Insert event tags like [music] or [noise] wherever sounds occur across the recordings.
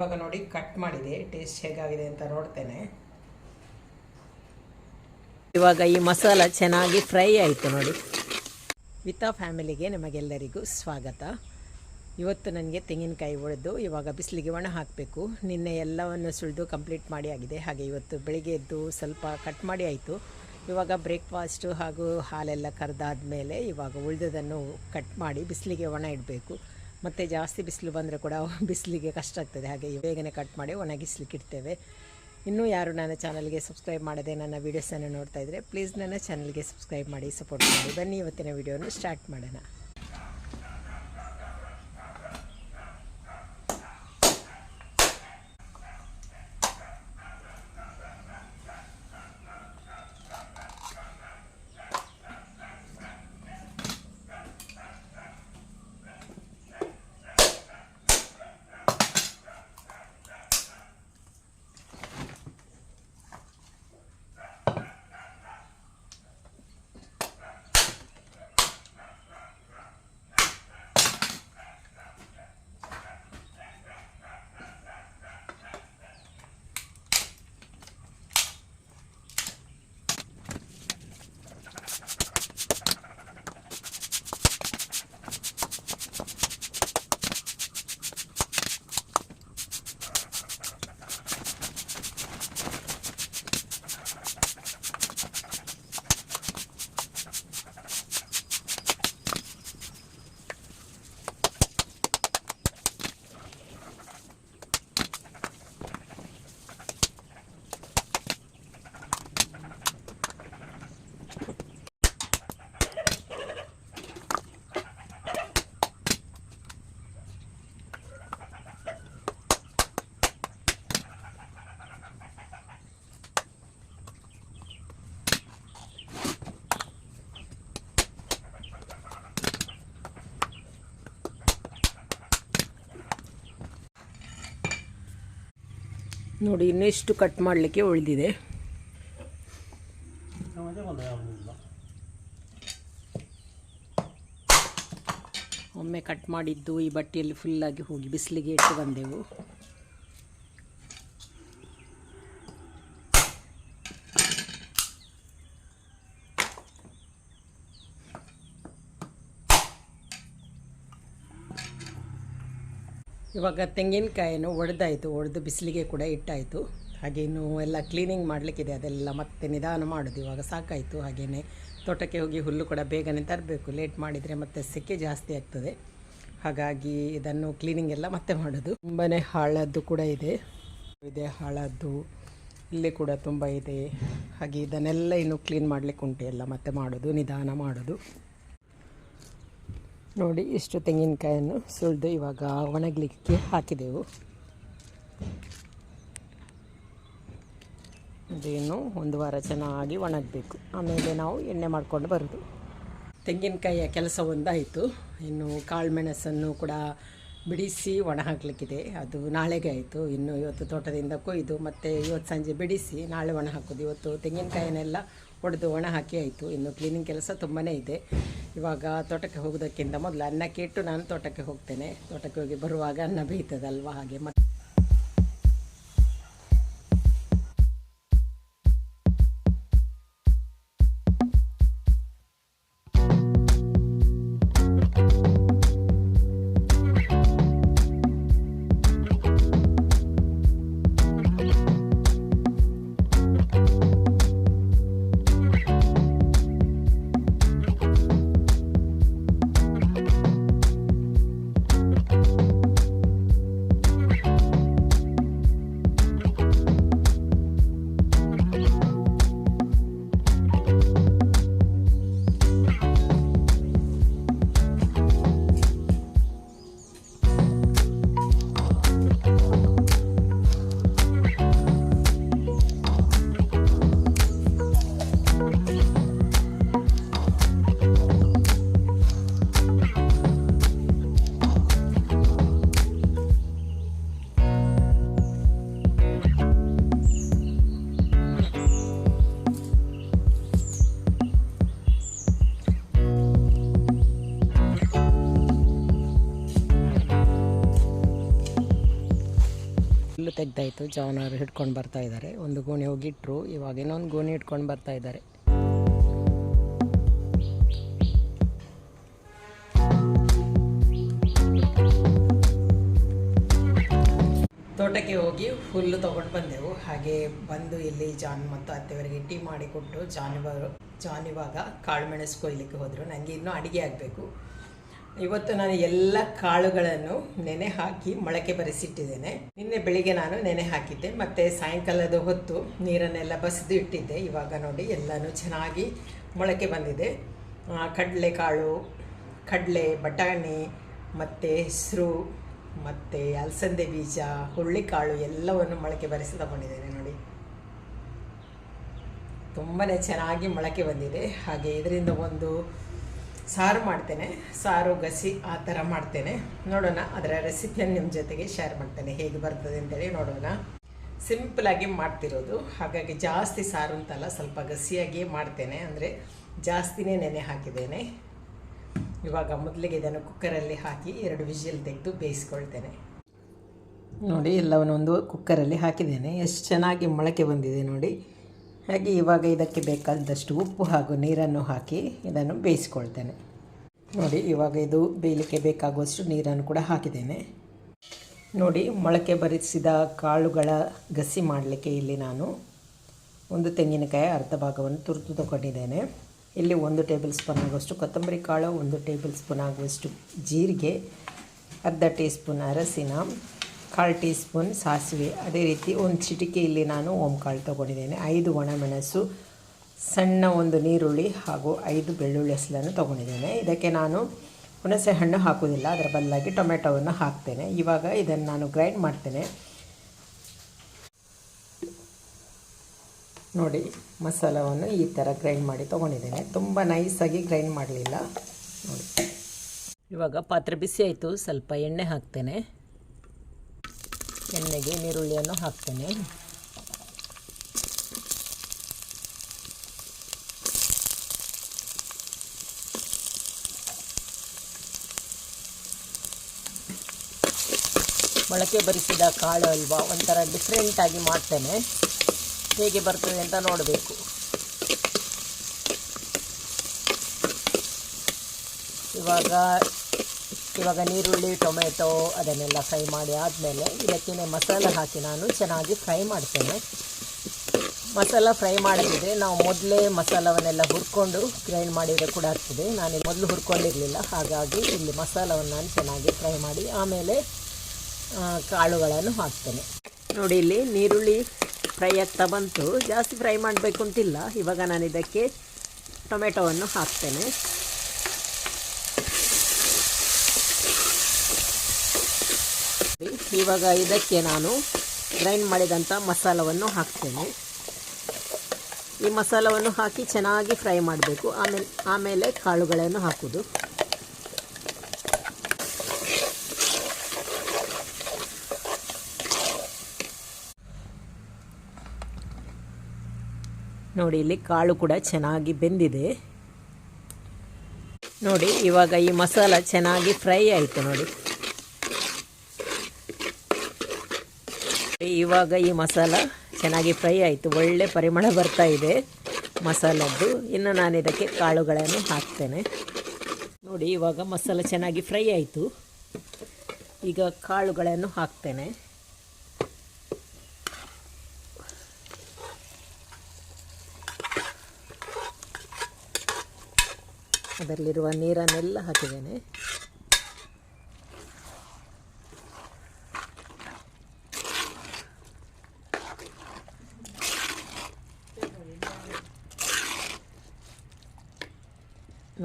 ಇವಾಗ ನೋಡಿ ಕಟ್ ಮಾಡಿದೆ ಟೇಸ್ಟ್ ಹೇಗಾಗಿದೆ ಅಂತ ನೋಡ್ತೇನೆ. ಇವಾಗ ಈ ಮಸಾಲ ಚೆನ್ನಾಗಿ ಫ್ರೈ ಆಯಿತು ನೋಡಿ. ವಿತಾ ಫ್ಯಾಮಿಲಿಗೆ ನಿಮಗೆಲ್ಲರಿಗೂ ಸ್ವಾಗತ. ಇವತ್ತು ನನಗೆ ತೆಂಗಿನಕಾಯಿ ಒಡೆದು ಇವಾಗ ಬಿಸಿಲಿಗೆ ಒಣ ಹಾಕಬೇಕು. ನಿನ್ನೆ ಎಲ್ಲವನ್ನು ಸುಳಿದು ಕಂಪ್ಲೀಟ್ ಮಾಡಿ ಆಗಿದೆ. ಹಾಗೆ ಇವತ್ತು ಬೆಳಿಗ್ಗೆ ಎದ್ದು ಸ್ವಲ್ಪ ಕಟ್ ಮಾಡಿ ಆಯಿತು. ಇವಾಗ ಬ್ರೇಕ್ಫಾಸ್ಟು ಹಾಗೂ ಹಾಲೆಲ್ಲ ಕರೆದಾದ್ಮೇಲೆ ಇವಾಗ ಉಳಿದದನ್ನು ಕಟ್ ಮಾಡಿ ಬಿಸಿಲಿಗೆ ಒಣ ಇಡಬೇಕು. ಮತ್ತು ಜಾಸ್ತಿ ಬಿಸಿಲು ಬಂದರೆ ಕೂಡ [laughs] ಬಿಸಿಲಿಗೆ ಕಷ್ಟ ಆಗ್ತದೆ. ಹಾಗೆ ಬೇಗನೆ ಕಟ್ ಮಾಡಿ ಒಣಗಿಸ್ಲಿಕ್ಕೆ ಇಡ್ತೇವೆ. ಇನ್ನೂ ಯಾರು ನನ್ನ ಚಾನಲ್ಗೆ ಸಬ್ಸ್ಕ್ರೈಬ್ ಮಾಡದೆ ನನ್ನ ವೀಡಿಯೋಸನ್ನು ನೋಡ್ತಾ ಇದ್ದರೆ ಪ್ಲೀಸ್ ನನ್ನ ಚಾನಲ್ಗೆ ಸಬ್ಸ್ಕ್ರೈಬ್ ಮಾಡಿ ಸಪೋರ್ಟ್ ಮಾಡಿ. ಬನ್ನಿ ಇವತ್ತಿನ ವೀಡಿಯೋನ ಸ್ಟಾರ್ಟ್ ಮಾಡೋಣ. ನೋಡಿ, ಇನ್ನಿಷ್ಟು ಕಟ್ ಮಾಡಲಿಕ್ಕೆ ಉಳಿದಿದೆ. ಒಮ್ಮೆ ಕಟ್ ಮಾಡಿದ್ದು ಈ ಬಟ್ಟೆಯಲ್ಲಿ ಫುಲ್ಲಾಗಿ ಹೋಗಿ, ಬಿಸಿಲಿಗೆ ಇಟ್ಟು ಬಂದೆವು. ಇವಾಗ ತೆಂಗಿನಕಾಯಿನು ಒಡೆದಾಯಿತು, ಒಡೆದು ಬಿಸಿಲಿಗೆ ಕೂಡ ಇಟ್ಟಾಯಿತು. ಹಾಗೆ ಇನ್ನು ಎಲ್ಲ ಕ್ಲೀನಿಂಗ್ ಮಾಡಲಿಕ್ಕಿದೆ, ಅದೆಲ್ಲ ಮತ್ತೆ ನಿಧಾನ ಮಾಡೋದು. ಇವಾಗ ಸಾಕಾಯಿತು ಹಾಗೆಯೇ ತೋಟಕ್ಕೆ ಹೋಗಿ ಹುಲ್ಲು ಕೂಡ ಬೇಗನೆ ತರಬೇಕು. ಲೇಟ್ ಮಾಡಿದರೆ ಮತ್ತೆ ಸೆಕೆ ಜಾಸ್ತಿ ಆಗ್ತದೆ. ಹಾಗಾಗಿ ಇದನ್ನು ಕ್ಲೀನಿಂಗ್ ಎಲ್ಲ ಮತ್ತೆ ಮಾಡೋದು. ತುಂಬಾ ಹಾಳದ್ದು ಕೂಡ ಇದೆ. ಇದೆ ಹಾಳದ್ದು, ಇಲ್ಲಿ ಕೂಡ ತುಂಬ ಇದೆ. ಹಾಗೆ ಇದನ್ನೆಲ್ಲ ಇನ್ನು ಕ್ಲೀನ್ ಮಾಡಲಿಕ್ಕೆ ಉಂಟು ಎಲ್ಲ ಮತ್ತೆ ಮಾಡೋದು, ನಿಧಾನ ಮಾಡೋದು. ನೋಡಿ ಇಷ್ಟು ತೆಂಗಿನಕಾಯನ್ನು ಸುಳಿದು ಇವಾಗ ಒಣಗಲಿಕ್ಕೆ ಹಾಕಿದೆವು. ಅದೇನು ಒಂದು ವಾರ ಚೆನ್ನಾಗಿ ಒಣಗಬೇಕು. ಆಮೇಲೆ ನಾವು ಎಣ್ಣೆ ಮಾಡಿಕೊಂಡು ಬರೋದು. ತೆಂಗಿನಕಾಯಿಯ ಕೆಲಸ ಒಂದಾಯಿತು. ಇನ್ನು ಕಾಳುಮೆಣಸನ್ನು ಕೂಡ ಬಿಡಿಸಿ ಒಣ ಹಾಕಲಿಕ್ಕಿದೆ. ಅದು ನಾಳೆಗೆ ಆಯಿತು. ಇನ್ನು ಇವತ್ತು ತೋಟದಿಂದ ಕೊಯ್ದು ಮತ್ತು ಇವತ್ತು ಸಂಜೆ ಬಿಡಿಸಿ ನಾಳೆ ಒಣ ಹಾಕೋದು. ಇವತ್ತು ತೆಂಗಿನಕಾಯಿನೆಲ್ಲ ಒಡೆದು ಒಣ ಹಾಕಿ ಆಯಿತು. ಇನ್ನು ಕ್ಲೀನಿಂಗ್ ಕೆಲಸ ತುಂಬಾ ಇದೆ. ಇವಾಗ ತೋಟಕ್ಕೆ ಹೋಗೋದಕ್ಕಿಂತ ಮೊದಲು ಅನ್ನಕ್ಕೆ ಇಟ್ಟು ನಾನು ತೋಟಕ್ಕೆ ಹೋಗ್ತೇನೆ. ತೋಟಕ್ಕೆ ಹೋಗಿ ಬರುವಾಗ ಅನ್ನ ಬೇಯ್ತದಲ್ವ ಹಾಗೆ. ಮತ್ತೆ ಹುಲ್ಲು ತೆಗ್ದಾಯಿತು. ಜವನವರು ಹಿಡ್ಕೊಂಡು ಬರ್ತಾ ಇದ್ದಾರೆ ಒಂದು ಗೋಣಿ ಹೋಗಿಟ್ರು. ಇವಾಗ ಇನ್ನೊಂದು ಗೋಣಿ ಇಟ್ಕೊಂಡು ಬರ್ತಾ ಇದ್ದಾರೆ ತೋಟಕ್ಕೆ ಹೋಗಿ ಹುಲ್ಲು ತಗೊಂಡು ಬಂದೆವು. ಹಾಗೆ ಬಂದು ಇಲ್ಲಿ ಜಾನ್ ಮತ್ತು ಅತ್ತೆಯವರಿಗೆ ಟೀ ಮಾಡಿಕೊಟ್ಟು ಜಾನ್ ಇವಾಗ ಜಾನ್ ಇವಾಗ ಕಾಳು ಮೆಣಸು ಕೊಯ್ಲಿಕ್ಕೆ ಹೋದರು. ನನಗೆ ಇನ್ನೂ ಅಡುಗೆ ಆಗಬೇಕು. ಇವತ್ತು ನಾನು ಎಲ್ಲ ಕಾಳುಗಳನ್ನು ನೆನೆ ಹಾಕಿ ಮೊಳಕೆ ಬರೆಸಿಟ್ಟಿದ್ದೇನೆ. ನಿನ್ನೆ ಬೆಳಿಗ್ಗೆ ನಾನು ನೆನೆ ಹಾಕಿದ್ದೆ, ಮತ್ತು ಸಾಯಂಕಾಲದ ಹೊತ್ತು ನೀರನ್ನೆಲ್ಲ ಬಸಿದು ಇಟ್ಟಿದ್ದೆ. ಇವಾಗ ನೋಡಿ ಎಲ್ಲನೂ ಚೆನ್ನಾಗಿ ಮೊಳಕೆ ಬಂದಿದೆ. ಕಡಲೆಕಾಳು, ಕಡಲೆ, ಬಟಾಣಿ, ಮತ್ತು ಹೆಸರು, ಮತ್ತು ಅಲಸಂದೆ ಬೀಜ ಹುಳ್ಳಿಕಾಳು ಎಲ್ಲವನ್ನು ಮೊಳಕೆ ಬರೆಸಿ ತಗೊಂಡಿದ್ದೇನೆ ನೋಡಿ. ತುಂಬಾ ಚೆನ್ನಾಗಿ ಮೊಳಕೆ ಬಂದಿದೆ. ಹಾಗೆ ಇದರಿಂದ ಒಂದು ಸಾರು ಮಾಡ್ತೇನೆ. ಸಾರು, ಗಸಿ, ಆ ಥರ ಮಾಡ್ತೇನೆ. ನೋಡೋಣ, ಅದರ ರೆಸಿಪಿಯನ್ನು ನಿಮ್ಮ ಜೊತೆಗೆ ಶೇರ್ ಮಾಡ್ತೇನೆ. ಹೇಗೆ ಬರ್ತದೆ ಅಂತೇಳಿ ನೋಡೋಣ. ಸಿಂಪಲಾಗಿ ಮಾಡ್ತಿರೋದು. ಹಾಗಾಗಿ ಜಾಸ್ತಿ ಸಾರು ಅಂತಲ್ಲ, ಸ್ವಲ್ಪ ಗಸಿಯಾಗಿಯೇ ಮಾಡ್ತೇನೆ. ಅಂದರೆ ಜಾಸ್ತಿನೇ ನೆನೆ ಹಾಕಿದ್ದೇನೆ. ಇವಾಗ ಮೊದಲಿಗೆ ಇದನ್ನು ಕುಕ್ಕರಲ್ಲಿ ಹಾಕಿ ಎರಡು ವಿಜಿಲ್ ತೆಗೆದು ಬೇಯಿಸ್ಕೊಳ್ತೇನೆ. ನೋಡಿ ಎಲ್ಲವನ್ನೊಂದು ಕುಕ್ಕರಲ್ಲಿ ಹಾಕಿದ್ದೇನೆ. ಎಷ್ಟು ಚೆನ್ನಾಗಿ ಮೊಳಕೆ ಬಂದಿದೆ ನೋಡಿ. ಹಾಗೆ ಇವಾಗ ಇದಕ್ಕೆ ಬೇಕಾದಷ್ಟು ಉಪ್ಪು ಹಾಗೂ ನೀರನ್ನು ಹಾಕಿ ಇದನ್ನು ಬೇಯಿಸ್ಕೊಳ್ತೇನೆ. ನೋಡಿ, ಇವಾಗ ಇದು ಬೇಯಲಿಕ್ಕೆ ಬೇಕಾಗುವಷ್ಟು ನೀರನ್ನು ಕೂಡ ಹಾಕಿದ್ದೇನೆ. ನೋಡಿ, ಮೊಳಕೆ ಬರಿಸಿದ ಕಾಳುಗಳ ಗಸಿ ಮಾಡಲಿಕ್ಕೆ ಇಲ್ಲಿ ನಾನು ಒಂದು ತೆಂಗಿನಕಾಯಿ ಅರ್ಧ ಭಾಗವನ್ನು ತುರಿದು ತಗೊಂಡಿದ್ದೇನೆ. ಇಲ್ಲಿ ಒಂದು ಟೇಬಲ್ ಸ್ಪೂನ್ ಆಗುವಷ್ಟು ಕೊತ್ತಂಬರಿ ಕಾಳು, ಒಂದು ಟೇಬಲ್ ಸ್ಪೂನ್ ಆಗುವಷ್ಟು ಜೀರಿಗೆ, ಅರ್ಧ ಟೀ ಸ್ಪೂನ್ ಅರಸಿನ ಕಾಲು ಟೀ ಸ್ಪೂನ್ ಸಾಸಿವೆ. ಅದೇ ರೀತಿ ಒಂದು ಚಿಟಿಕೆ ಇಲ್ಲಿ ನಾನು ಓಂಕಾಳು ತೊಗೊಂಡಿದ್ದೇನೆ. ಐದು ಒಣಮೆಣಸು, ಸಣ್ಣ ಒಂದು ನೀರುಳ್ಳಿ ಹಾಗೂ ಐದು ಬೆಳ್ಳುಳ್ಳಿ ಹಸಲನ್ನು ತೊಗೊಂಡಿದ್ದೇನೆ. ಇದಕ್ಕೆ ನಾನು ಹುಣಸೆ ಹಣ್ಣು ಹಾಕೋದಿಲ್ಲ ಅದರ ಬದಲಾಗಿ ಟೊಮೆಟೊವನ್ನು ಹಾಕ್ತೇನೆ. ಇವಾಗ ಇದನ್ನು ನಾನು ಗ್ರೈಂಡ್ ಮಾಡ್ತೇನೆ. ನೋಡಿ, ಮಸಾಲವನ್ನು ಈ ಥರ ಗ್ರೈಂಡ್ ಮಾಡಿ ತೊಗೊಂಡಿದ್ದೇನೆ. ತುಂಬ ನೈಸಾಗಿ ಗ್ರೈಂಡ್ ಮಾಡಲಿಲ್ಲ. ನೋಡಿ. ಇವಾಗ ಪಾತ್ರೆ ಬಿಸಿ ಆಯಿತು. ಸ್ವಲ್ಪ ಎಣ್ಣೆ ಹಾಕ್ತೇನೆ. ಎಣ್ಣೆಗೆ ನೀರುಳ್ಳಿಯನ್ನು ಹಾಕ್ತೇನೆ. ಮೊಳಕೆ ಬರಿಸಿದ ಕಾಳು ಅಲ್ವಾ ಒಂಥರ ಡಿಫ್ರೆಂಟಾಗಿ ಮಾಡ್ತೇನೆ. ಹೇಗೆ ಬರ್ತದೆ ಅಂತ ನೋಡಬೇಕು. ಇವಾಗ ಇವಾಗ ನೀರುಳ್ಳಿ ಟೊಮೆಟೊ ಅದನ್ನೆಲ್ಲ ಫ್ರೈ ಮಾಡಿ ಆದಮೇಲೆ ಇದಕ್ಕೆ ಮಸಾಲ ಹಾಕಿ ನಾನು ಚೆನ್ನಾಗಿ ಫ್ರೈ ಮಾಡ್ತೇನೆ. ಮಸಾಲ ಫ್ರೈ ಮಾಡದಿದ್ರೆ ನಾವು ಮೊದಲೇ ಮಸಾಲವನ್ನೆಲ್ಲ ಹುರ್ಕೊಂಡು ಗ್ರೈಂಡ್ ಮಾಡಿದರೆ ಕೂಡ ಆಗ್ತದೆ. ನಾನು ಮೊದಲು ಹುರ್ಕೊಂಡಿರಲಿಲ್ಲ. ಹಾಗಾಗಿ ಇಲ್ಲಿ ಮಸಾಲವನ್ನು ನಾನು ಚೆನ್ನಾಗಿ ಫ್ರೈ ಮಾಡಿ ಆಮೇಲೆ ಕಾಳುಗಳನ್ನು ಹಾಕ್ತೇನೆ. ನೋಡಿ, ಇಲ್ಲಿ ನೀರುಳ್ಳಿ ಫ್ರೈ ಆಗ್ತಾ ಬಂತು. ಜಾಸ್ತಿ ಫ್ರೈ ಮಾಡಬೇಕು ಅಂತಿಲ್ಲ ಇವಾಗ ನಾನು ಇದಕ್ಕೆ ಟೊಮೆಟೊವನ್ನು ಹಾಕ್ತೇನೆ. ಇವಾಗ ಇದಕ್ಕೆ ನಾನು ಗ್ರೈಂಡ್ ಮಾಡಿದಂಥ ಮಸಾಲವನ್ನು ಹಾಕ್ತೇನೆ. ಈ ಮಸಾಲವನ್ನು ಹಾಕಿ ಚೆನ್ನಾಗಿ ಫ್ರೈ ಮಾಡಬೇಕು. ಆಮೇಲೆ ಆಮೇಲೆ ಕಾಳುಗಳನ್ನು ಹಾಕೋದು. ನೋಡಿ, ಇಲ್ಲಿ ಕಾಳು ಕೂಡ ಚೆನ್ನಾಗಿ ಬೆಂದಿದೆ. ನೋಡಿ, ಇವಾಗ ಈ ಮಸಾಲ ಚೆನ್ನಾಗಿ ಫ್ರೈ ಆಯಿತು ನೋಡಿ. ಇವಾಗ ಈ ಮಸಾಲ ಚೆನ್ನಾಗಿ ಫ್ರೈ ಆಯಿತು. ಒಳ್ಳೆ ಪರಿಮಳ ಬರ್ತಾ ಇದೆ ಮಸಾಲದ್ದು. ಇನ್ನು ನಾನು ಇದಕ್ಕೆ ಕಾಳುಗಳನ್ನು ಹಾಕ್ತೇನೆ. ನೋಡಿ, ಇವಾಗ ಮಸಾಲ ಚೆನ್ನಾಗಿ ಫ್ರೈ ಆಯಿತು. ಈಗ ಕಾಳುಗಳನ್ನು ಹಾಕ್ತೇನೆ. ಅದರಲ್ಲಿರುವ ನೀರನ್ನೆಲ್ಲ ಹಾಕಿದ್ದೇನೆ.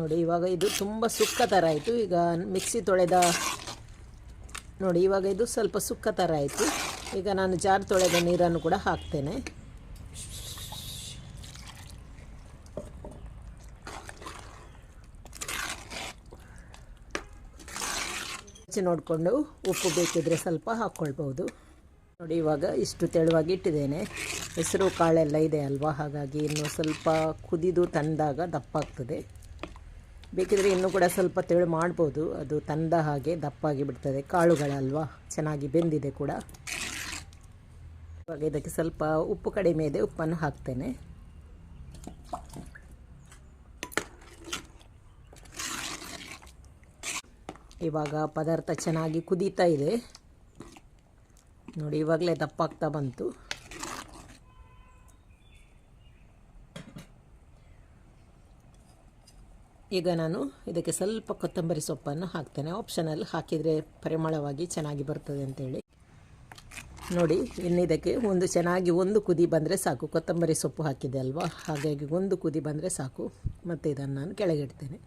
ನೋಡಿ, ಇವಾಗ ಇದು ತುಂಬ ಸುಕ್ಕ ಥರ ಆಯಿತು. ಈಗ ಮಿಕ್ಸಿ ತೊಳೆದ, ನೋಡಿ, ಇವಾಗ ಇದು ಸ್ವಲ್ಪ ಸುಕ್ಕ ಥರ ಆಯಿತು. ಈಗ ನಾನು ಜಾರ್ ತೊಳೆದ ನೀರನ್ನು ಕೂಡ ಹಾಕ್ತೇನೆ. ನೋಡಿಕೊಂಡು ಉಪ್ಪು ಬೇಕಿದ್ರೆ ಸ್ವಲ್ಪ ಹಾಕ್ಕೊಳ್ಬೋದು ನೋಡಿ, ಇವಾಗ ಇಷ್ಟು ತೆಳುವಾಗಿ ಇಟ್ಟಿದ್ದೇನೆ. ಹೆಸರು ಕಾಳೆಲ್ಲ ಇದೆ ಅಲ್ವಾ? ಹಾಗಾಗಿ ಇನ್ನು ಸ್ವಲ್ಪ ಕುದಿದು ತಂದಾಗ ದಪ್ಪ ಆಗ್ತದೆ ಬೇಕಿದ್ರೆ ಇನ್ನೂ ಕೂಡ ಸ್ವಲ್ಪ ತೆಳು ಮಾಡ್ಬೋದು. ಅದು ತಂದ ಹಾಗೆ ದಪ್ಪಾಗಿ ಬಿಡ್ತದೆ. ಕಾಳುಗಳಲ್ವಾ ಚೆನ್ನಾಗಿ ಬೆಂದಿದೆ ಕೂಡ. ಇವಾಗ ಇದಕ್ಕೆ ಸ್ವಲ್ಪ ಉಪ್ಪು ಕಡಿಮೆ ಇದೆ. ಉಪ್ಪನ್ನು ಹಾಕ್ತೇನೆ. ಇವಾಗ ಪದಾರ್ಥ ಚೆನ್ನಾಗಿ ಕುದೀತಾ ಇದೆ. ನೋಡಿ, ಇವಾಗಲೇ ದಪ್ಪಾಗ್ತಾ ಬಂತು. ಈಗ ನಾನು ಇದಕ್ಕೆ ಸ್ವಲ್ಪ ಕೊತ್ತಂಬರಿ ಸೊಪ್ಪನ್ನು ಹಾಕ್ತೇನೆ. ಆಪ್ಷನಲ್ ಹಾಕಿದರೆ ಪರಿಮಳವಾಗಿ ಚೆನ್ನಾಗಿ ಬರ್ತದೆ ಅಂತೇಳಿ. ನೋಡಿ, ಇನ್ನು ಇದಕ್ಕೆ ಒಂದು ಚೆನ್ನಾಗಿ ಒಂದು ಕುದಿ ಬಂದರೆ ಸಾಕು. ಕೊತ್ತಂಬರಿ ಸೊಪ್ಪು ಹಾಕಿದೆ ಅಲ್ವಾ? ಹಾಗಾಗಿ ಒಂದು ಕುದಿ ಬಂದರೆ ಸಾಕು. ಮತ್ತು ಇದನ್ನು ನಾನು ಕೆಳಗಿಡ್ತೇನೆ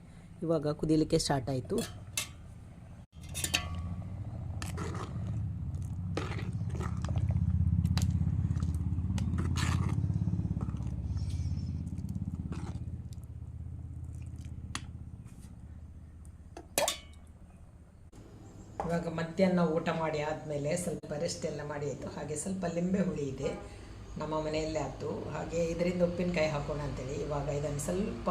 ಇವಾಗ ಕುದೀಲಿಕ್ಕೆ ಸ್ಟಾರ್ಟ್ ಆಯಿತು. ಇವಾಗ ಮಧ್ಯಾಹ್ನ ಊಟ ಮಾಡಿ ಆದಮೇಲೆ ಸ್ವಲ್ಪ ರೆಸ್ಟ್ ಎಲ್ಲ ಮಾಡಿ ಆಯಿತು. ಹಾಗೆ ಸ್ವಲ್ಪ ಲಿಂಬೆ ಹುಳಿ ಇದೆ. ನಮ್ಮ ಮನೆಯಲ್ಲೇ ಆಯಿತು. ಹಾಗೆ ಇದರಿಂದ ಉಪ್ಪಿನಕಾಯಿ ಹಾಕೋಣ ಅಂತೇಳಿ ಇವಾಗ ಇದನ್ನು ಸ್ವಲ್ಪ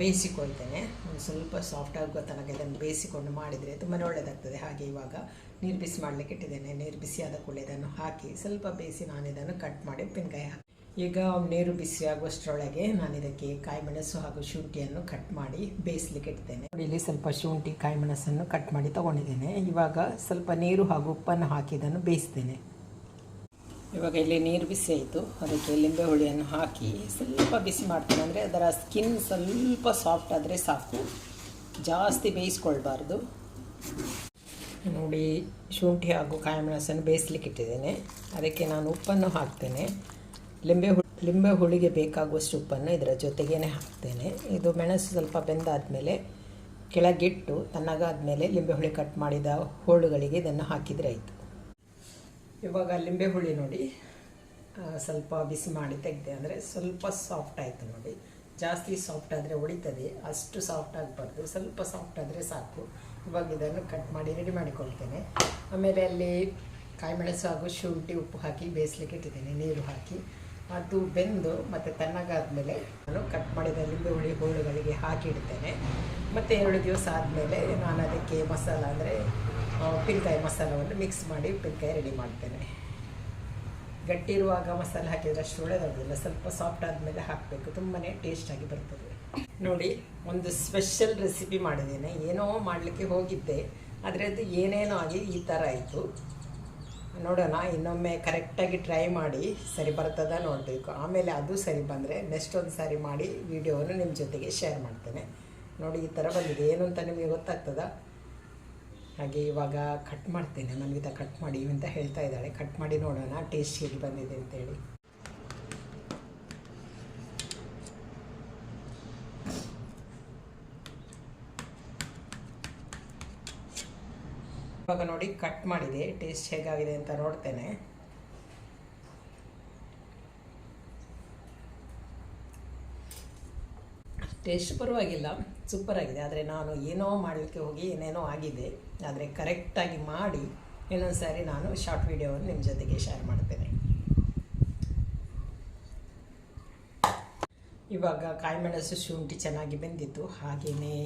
ಬೇಯಿಸಿಕೊಳ್ತೇನೆ. ಒಂದು ಸ್ವಲ್ಪ ಸಾಫ್ಟ್ ಆಗೋ ತನಕ ಇದನ್ನು ಬೇಯಿಸಿಕೊಂಡು ಮಾಡಿದರೆ ತುಂಬಾ ಒಳ್ಳೆಯದಾಗ್ತದೆ ಹಾಗೆ ಇವಾಗ ನೀರು ಬಿಸಿ ಮಾಡಲಿಕ್ಕೆ ಇಟ್ಟಿದ್ದೇನೆ. ನೀರು ಬಿಸಿಯಾದ ಕೂಡ ಇದನ್ನು ಹಾಕಿ ಸ್ವಲ್ಪ ಬೇಯಿಸಿ ನಾನು ಇದನ್ನು ಕಟ್ ಮಾಡಿ ಉಪ್ಪಿನಕಾಯಿ ಹಾಕಿ ಈಗ ನೀರು ಬಿಸಿ ಆಗುವಷ್ಟರೊಳಗೆ ನಾನು ಇದಕ್ಕೆ ಕಾಯಿ ಮೆಣಸು ಹಾಗೂ ಶುಂಠಿಯನ್ನು ಕಟ್ ಮಾಡಿ ಬೇಯಿಸ್ಲಿಕ್ಕೆ ಇಡ್ತೇನೆ. ಇಲ್ಲಿ ಸ್ವಲ್ಪ ಶುಂಠಿ ಕಾಯಿ ಮೆಣಸನ್ನು ಕಟ್ ಮಾಡಿ ತಗೊಂಡಿದ್ದೇನೆ. ಇವಾಗ ಸ್ವಲ್ಪ ನೀರು ಹಾಗೂ ಉಪ್ಪನ್ನು ಹಾಕಿ ಇದನ್ನು ಬೇಯಿಸ್ತೇನೆ. ಇವಾಗ ಇಲ್ಲಿ ನೀರು ಬಿಸಿ ಆಯಿತು. ಅದಕ್ಕೆ ಲಿಂಬೆ ಹುಳಿಯನ್ನು ಹಾಕಿ ಸ್ವಲ್ಪ ಬಿಸಿ ಮಾಡ್ತೇನೆ. ಅಂದರೆ ಅದರ ಸ್ಕಿನ್ ಸ್ವಲ್ಪ ಸಾಫ್ಟ್ ಆದರೆ ಸಾಕು. ಜಾಸ್ತಿ ಬೇಯಿಸ್ಕೊಳ್ಬಾರ್ದು. ನೋಡಿ, ಶುಂಠಿ ಹಾಗೂ ಕಾಯಿ ಮೆಣಸನ್ನು ಬೇಯಿಸ್ಲಿಕ್ಕೆ ಇಟ್ಟಿದ್ದೇನೆ. ಅದಕ್ಕೆ ನಾನು ಉಪ್ಪನ್ನು ಹಾಕ್ತೇನೆ. ಲಿಂಬೆ ಹುಳಿ, ಲಿಂಬೆ ಹುಳಿಗೆ ಬೇಕಾಗುವಷ್ಟು ಉಪ್ಪನ್ನು ಇದರ ಜೊತೆಗೇ ಹಾಕ್ತೇನೆ. ಇದು ಮೆಣಸು ಸ್ವಲ್ಪ ಬೆಂದಾದಮೇಲೆ ಕೆಳಗಿಟ್ಟು ತಣ್ಣಗಾದಮೇಲೆ ಲಿಂಬೆ ಹುಳಿ ಕಟ್ ಮಾಡಿದ ಹೋಳುಗಳಿಗೆ ಇದನ್ನು ಹಾಕಿದರೆ ಆಯಿತು. ಇವಾಗ ಲಿಂಬೆ ಹುಳಿ ನೋಡಿ ಸ್ವಲ್ಪ ಬಿಸಿ ಮಾಡಿ ತೆಗೆದೆ ಅಂದರೆ ಸ್ವಲ್ಪ ಸಾಫ್ಟ್ ಆಯಿತು ನೋಡಿ. ಜಾಸ್ತಿ ಸಾಫ್ಟ್ ಆದರೆ ಉಳಿತದೆ, ಅಷ್ಟು ಸಾಫ್ಟ್ ಆಗಬಾರ್ದು. ಸ್ವಲ್ಪ ಸಾಫ್ಟ್ ಆದರೆ ಸಾಕು. ಇವಾಗ ಇದನ್ನು ಕಟ್ ಮಾಡಿ ರೆಡಿ ಮಾಡಿಕೊಳ್ತೇನೆ. ಆಮೇಲೆ ಅಲ್ಲಿ ಕಾಯಿ ಮೆಣಸು ಹಾಗೂ ಶುಂಠಿ ಉಪ್ಪು ಹಾಕಿ ಬೇಯಿಸ್ಲಿಕ್ಕೆ ಇಟ್ಟಿದ್ದೇನೆ, ನೀರು ಹಾಕಿ. ಅದು ಬೆಂದು ಮತ್ತು ತಣ್ಣಗಾದ್ಮೇಲೆ ನಾನು ಕಟ್ ಮಾಡಿದ ಲಿಂಬೆ ಹುಳಿ ಹೋಳುಗಳಿಗೆ ಹಾಕಿಡ್ತೇನೆ ಮತ್ತು ಎರಡು ದಿವಸ ಆದಮೇಲೆ ನಾನು ಅದಕ್ಕೆ ಮಸಾಲ ಅಂದರೆ ಉಪ್ಪಿನಕಾಯಿ ಮಸಾಲವನ್ನು ಮಿಕ್ಸ್ ಮಾಡಿ ಉಪ್ಪಿನಕಾಯಿ ರೆಡಿ ಮಾಡ್ತೇನೆ. ಗಟ್ಟಿ ಇರುವಾಗ ಮಸಾಲೆ ಹಾಕಿದರೆ ಅಷ್ಟು ಒಳ್ಳೆಯದಾಗೋದಿಲ್ಲ ಸ್ವಲ್ಪ ಸಾಫ್ಟ್ ಆದಮೇಲೆ ಹಾಕಬೇಕು. ತುಂಬಾ ಟೇಸ್ಟಾಗಿ ಬರ್ತದೆ. ನೋಡಿ, ಒಂದು ಸ್ಪೆಷಲ್ ರೆಸಿಪಿ ಮಾಡಿದ್ದೇನೆ. ಏನೋ ಮಾಡಲಿಕ್ಕೆ ಹೋಗಿದ್ದೆ. ಆದರೆ ಅದು ಏನೇನೋ ಆಗಿ ಈ ಥರ ಆಯಿತು. ನೋಡೋಣ, ಇನ್ನೊಮ್ಮೆ ಕರೆಕ್ಟಾಗಿ ಟ್ರೈ ಮಾಡಿ, ಸರಿ ಬರ್ತದ ನೋಡಬೇಕು ಆಮೇಲೆ ಅದು ಸರಿ ಬಂದರೆ ನೆಕ್ಸ್ಟ್ ಒಂದು ಸಾರಿ ಮಾಡಿ ವಿಡಿಯೋವನ್ನು ನಿಮ್ಮ ಜೊತೆಗೆ ಶೇರ್ ಮಾಡ್ತೇನೆ. ನೋಡಿ, ಈ ಥರ ಬಂದಿದೆ. ಏನು ಅಂತ ನಿಮಗೆ ಗೊತ್ತಾಗ್ತದ? ಹಾಗೆ ಇವಾಗ ಕಟ್ ಮಾಡ್ತೇನೆ. ಮನ್ವಿತ ಕಟ್ ಮಾಡಿ ಅಂತ ಹೇಳ್ತಾ ಇದ್ದಾಳೆ. ಕಟ್ ಮಾಡಿ ನೋಡೋಣ ಟೇಸ್ಟ್ ಹೇಗೆ ಬಂದಿದೆ ಅಂತೇಳಿ. ಇವಾಗ ನೋಡಿ ಕಟ್ ಮಾಡಿದೆ. ಟೇಸ್ಟ್ ಹೇಗಾಗಿದೆ ಅಂತ ನೋಡ್ತೇನೆ. ಟೇಸ್ಟ್ ಪರವಾಗಿಲ್ಲ. ಸೂಪರ್ ಆಗಿದೆ. ಆದರೆ ನಾನು ಏನೋ ಮಾಡಲಿಕ್ಕೆ ಹೋಗಿ ಏನೇನೋ ಆಗಿದೆ. ಆದರೆ ಕರೆಕ್ಟಾಗಿ ಮಾಡಿ ಇನ್ನೊಂದು ಸಾರಿ ನಾನು ಶಾರ್ಟ್ ವಿಡಿಯೋವನ್ನು ನಿಮ್ಮ ಜೊತೆಗೆ ಶೇರ್ ಮಾಡ್ತೇನೆ. ಇವಾಗ ಕಾಯಿಮೆಣಸು ಶುಂಠಿ ಚೆನ್ನಾಗಿ ಬೆಂದಿತ್ತು. ಹಾಗೆಯೇ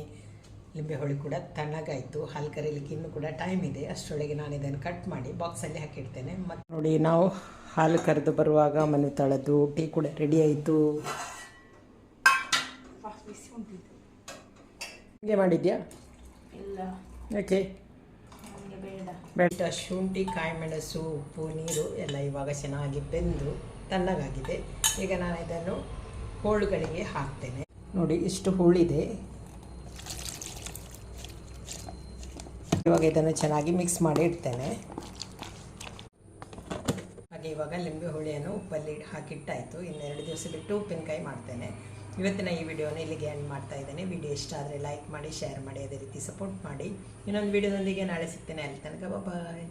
ಲಿಂಬೆ ಹುಳಿ ಕೂಡ ತಣ್ಣಗಾಯಿತು. ಹಾಲು ಕರೀಲಿಕ್ಕೆ ಇನ್ನೂ ಕೂಡ ಟೈಮ್ ಇದೆ. ಅಷ್ಟರೊಳಗೆ ನಾನು ಇದನ್ನು ಕಟ್ ಮಾಡಿ ಬಾಕ್ಸಲ್ಲಿ ಹಾಕಿಡ್ತೇನೆ. ಮತ್ತು ನೋಡಿ ನಾವು ಹಾಲು ಕರೆದು ಬರುವಾಗ ಮನೆ ತಳೆದು ಟೀ ಕೂಡ ರೆಡಿ ಆಯಿತು. ಹೀಗೆ ಮಾಡಿದ್ಯಾ? ಇಲ್ಲ. ಓಕೆ ಬೇಡ. ಬೆಟ್ಟ ಶುಂಠಿ ಕಾಯಿಮೆಣಸು ಉಪ್ಪು ನೀರು ಎಲ್ಲ ಇವಾಗ ಚೆನ್ನಾಗಿ ಬೆಂದು ತಣ್ಣಗಾಗಿದೆ. ಈಗ ನಾನು ಇದನ್ನು ಹೋಳುಗಳಿಗೆ ಹಾಕ್ತೇನೆ. ನೋಡಿ ಇಷ್ಟು ಹುಳಿದೆ. ಇವಾಗ ಇದನ್ನು ಚೆನ್ನಾಗಿ ಮಿಕ್ಸ್ ಮಾಡಿ ಇಡ್ತೇನೆ. ಹಾಗೆ ಇವಾಗ ಲಿಂಬೆ ಹುಳಿಯನ್ನು ಉಪ್ಪಲ್ಲಿ ಹಾಕಿಟ್ಟಾಯಿತು. ಇನ್ನೆರಡು ದಿವಸ ಬಿಟ್ಟು ಉಪ್ಪಿನಕಾಯಿ ಮಾಡ್ತೇನೆ. ಇವತ್ತಿನ ಈ ವಿಡಿಯೋನ ಇಲ್ಲಿಗೆ ಎಂಡ್ ಮಾಡ್ತಾ ಇದ್ದೇನೆ. ವಿಡಿಯೋ ಇಷ್ಟ ಆದರೆ ಲೈಕ್ ಮಾಡಿ ಶೇರ್ ಮಾಡಿ, ಅದೇ ರೀತಿ ಸಪೋರ್ಟ್ ಮಾಡಿ. ಇನ್ನೊಂದು ವಿಡಿಯೋದೊಂದಿಗೆ ನಾಳೆ ಸಿಗ್ತೇನೆ. ಅಲ್ಲಿ ತನಕ ಬಾಯ್